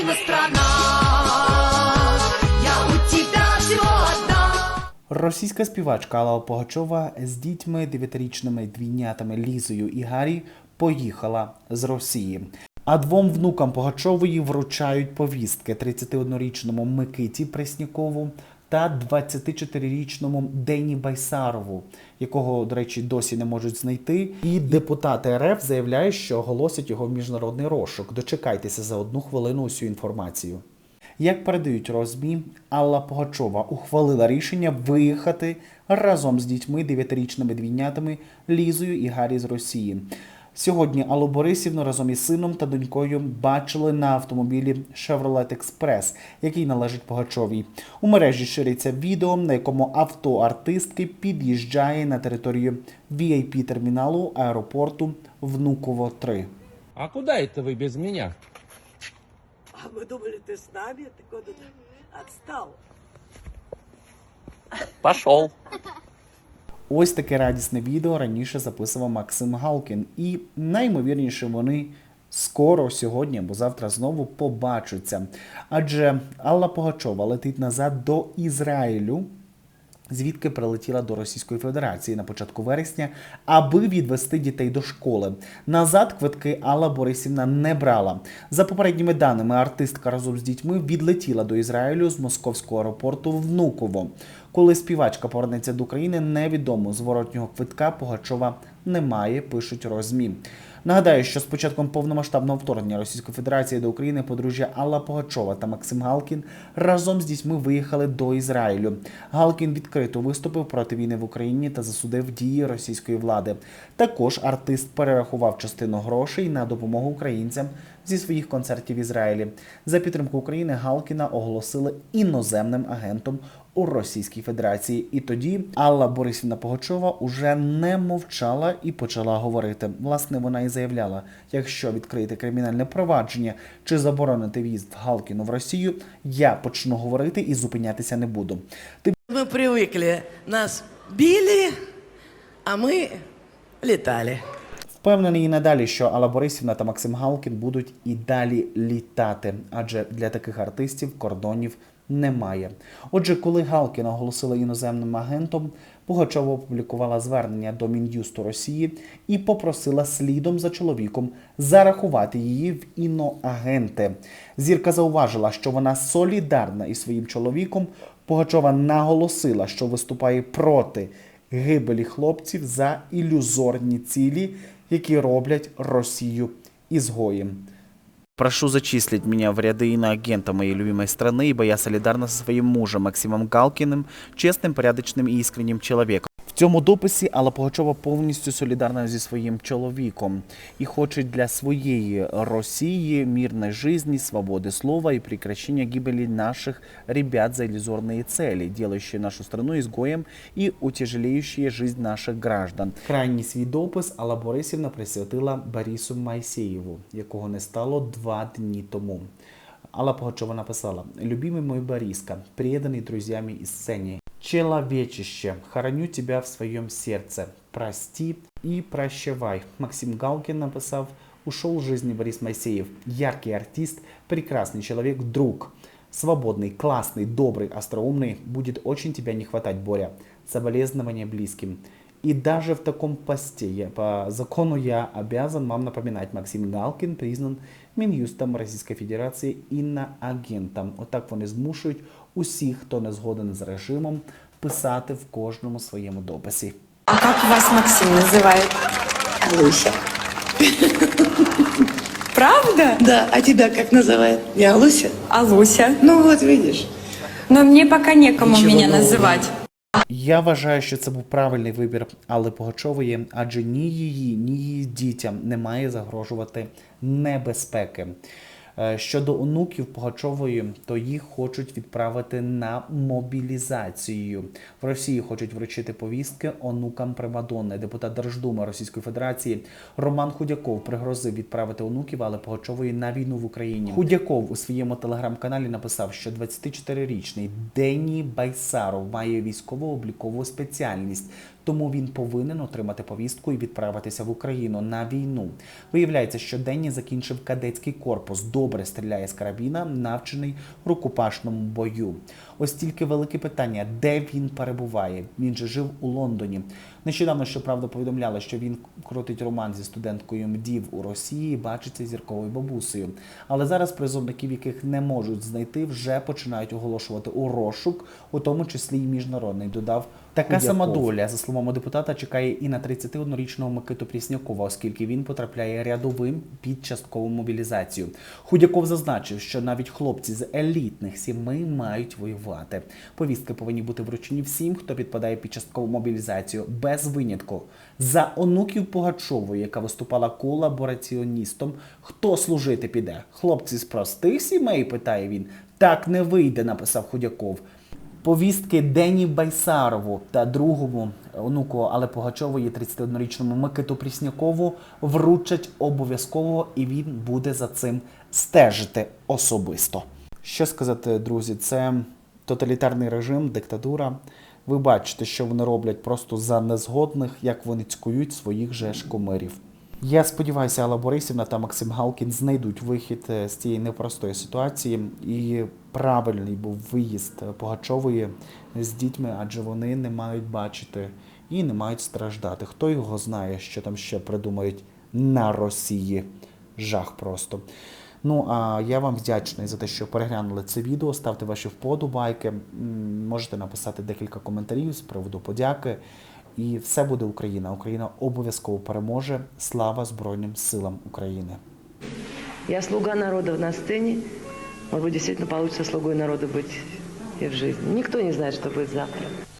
Украина страна, я у тебя все одна. Російська співачка Алла Погачова з дітьми дев'ятирічними двійнятами Лізою і Гаррі поїхала з Росії. А двом внукам Погачової вручають повістки 31-річному Микиті Преснікову та 24-річному Дені Байсарову, якого, до речі, досі не можуть знайти. І депутати РФ заявляють, що оголосять його в міжнародний розшук. Дочекайтеся за одну хвилину усю інформацію. Як передають розмі, Алла Погачова ухвалила рішення виїхати разом з дітьми дев'ятирічними двійнятами Лізою і Гаррі з Росії. Сьогодні Аллу Борисівну разом із сином та донькою бачили на автомобілі Chevrolet Express, який належить Погачовій. У мережі шириться відео, на якому авто артистки під'їжджає на територію vip терміналу аеропорту Внуково 3. А куда это вы без меня? А мы думали, ты с нами, ты куда-то отстал. Пошел. Ось таке радісне відео раніше записував Максим Галкін, і наймовірніше вони скоро сьогодні або завтра знову побачаться. Адже Алла Погачова летить назад до Ізраїлю. Звідки прилетіла до Російської Федерації на початку вересня, аби відвести дітей до школи. Назад квитки Алла Борисівна не брала. За попередніми даними, артистка разом з дітьми відлетіла до Ізраїлю з московського аеропорту Внуково. Коли співачка повернеться до України, невідомо зворотнього квитка Погачова немає, пишуть розмі. Нагадаю, що з початком повномасштабного вторгнення Російської Федерації до України подружжя Алла Погачова та Максим Галкін разом з дітьми виїхали до Ізраїлю. Галкін відкрито виступив проти війни в Україні та засудив дії російської влади. Також артист перерахував частину грошей на допомогу українцям зі своїх концертів в Ізраїлі. За підтримку України Галкіна оголосили іноземним агентом у Російській Федерації. І тоді Алла Борисівна Погачова уже не мовчала і почала говорити. Власне, вона і заявляла: якщо відкрити кримінальне провадження чи заборонити в'їзд Галкіну в Росію, я почну говорити і зупинятися не буду. Ти Мы привыкли, нас били, а мы летали. Впевнений і надалі, що Алла Борисівна та Максим Галкін будуть і далі літати, адже для таких артистів кордонів немає. Отже, коли Галкіна оголосила іноземним агентом, Пугачова опублікувала звернення до Мін'юсту Росії і попросила слідом за чоловіком зарахувати її в іноагенти. Зірка зауважила, що вона солідарна із своїм чоловіком. Пугачова наголосила, що виступає проти гибелі хлопців за ілюзорні цілі, які роблять Росію ізгоєм. Прошу зачислить меня в ряды иноагента моей любимой страны, ибо я солидарна со своим мужем Максимом Галкиным, честным, порядочным и искренним человеком. В цьому дописі Алла Пугачова повністю солідарна зі своїм чоловіком і хоче для своєї Росії мирної жизни, свободи слова і прекращення гибели наших ребят за иллюзорные цели, делающие нашу страну изгоем і утяжелеющие жизнь наших граждан. Крайній свій допис Алла Борисівна присвятила Борису Майсеєву, якого не стало два дні тому. Алла Пугачова написала «Любимый мой Бориска, преданный друзьями и сцене, человечище, хороню тебя в своем сердце, прости и прощавай». Максим Галкин написав «Ушел из жизни Борис Моисеев, яркий артист, прекрасный человек, друг». Свободный, классный, добрый, остроумный. Будет очень тебя не хватать, Боря. Соболезнования близким. И даже в таком посте я, по закону я обязан вам напоминать, Максим Галкин признан Мін'юстом Російської Федерації іноагентом. Отак вони змушують усіх, хто не згоден з режимом, писати в кожному своєму дописі. А как вас Максим называет? Луся. Правда? Да, а тебя как называют? Я Луся? А Луся? Ну вот видишь. Но мне пока некому Ничего меня нового. называть. Я вважаю, що це був правильний вибір Алли Пугачової, адже ні її, ні її дітям не має загрожувати небезпеки. Е, Щодо онуків Пугачової, то їх хочуть відправити на мобілізацію. В Росії хочуть вручити повістки онукам Примадонни. Депутат Держдуми Російської Федерації Роман Худяков пригрозив відправити онуків, але Пугачової на війну в Україні. Худяков у своєму телеграм-каналі написав, що 24-річний Дені Байсаров має військово-облікову спеціальність, тому він повинен отримати повістку і відправитися в Україну на війну. Виявляється, що Денні закінчив кадетський корпус, добре стріляє з карабіна, навчений рукопашному бою. Ось тільки велике питання, де він перебуває. Він же жив у Лондоні. Нещодавно, щоправда, повідомляли, що він крутить роман зі студенткою МДІВ у Росії, і бачиться зірковою бабусею. Але зараз призовників, яких не можуть знайти, вже починають оголошувати у розшук, у тому числі й міжнародний. Додав така сама доля, за словами депутата, чекає і на 31-річного Микиту Пріснякова, оскільки він потрапляє рядовим під часткову мобілізацію. Худяков зазначив, що навіть хлопці з елітних сімей мають воювати. Повістки повинні бути вручені всім, хто підпадає під часткову мобілізацію, без винятку. За онуків Пугачової, яка виступала колабораціоністом, хто служити піде? Хлопці з простих сімей, питає він. Так не вийде, написав Худяков. Повістки Дені Байсарову та другому онуку Але Пугачової, 31-річному Микиту Пріснякову, вручать обов'язково, і він буде за цим стежити особисто. Що сказати, друзі, це тоталітарний режим, диктатура. Ви бачите, що вони роблять просто за незгодних, як вони цькують своїх же ж кумирів. Я сподіваюся, Алла Борисівна та Максим Галкін знайдуть вихід е, з цієї непростої ситуації. І правильний був виїзд Пугачової з дітьми, адже вони не мають бачити і не мають страждати. Хто його знає, що там ще придумають на Росії? Жах просто. Ну а я вам вдячний за те, що переглянули це відео. Ставте ваші вподобайки. Можете написати декілька коментарів з приводу подяки. І все буде Україна. Україна обов'язково переможе. Слава Збройним силам України. Я слуга народу на сцені. Может быть, действительно получится слугой народа быть в жизни. Никто не знает, что будет завтра.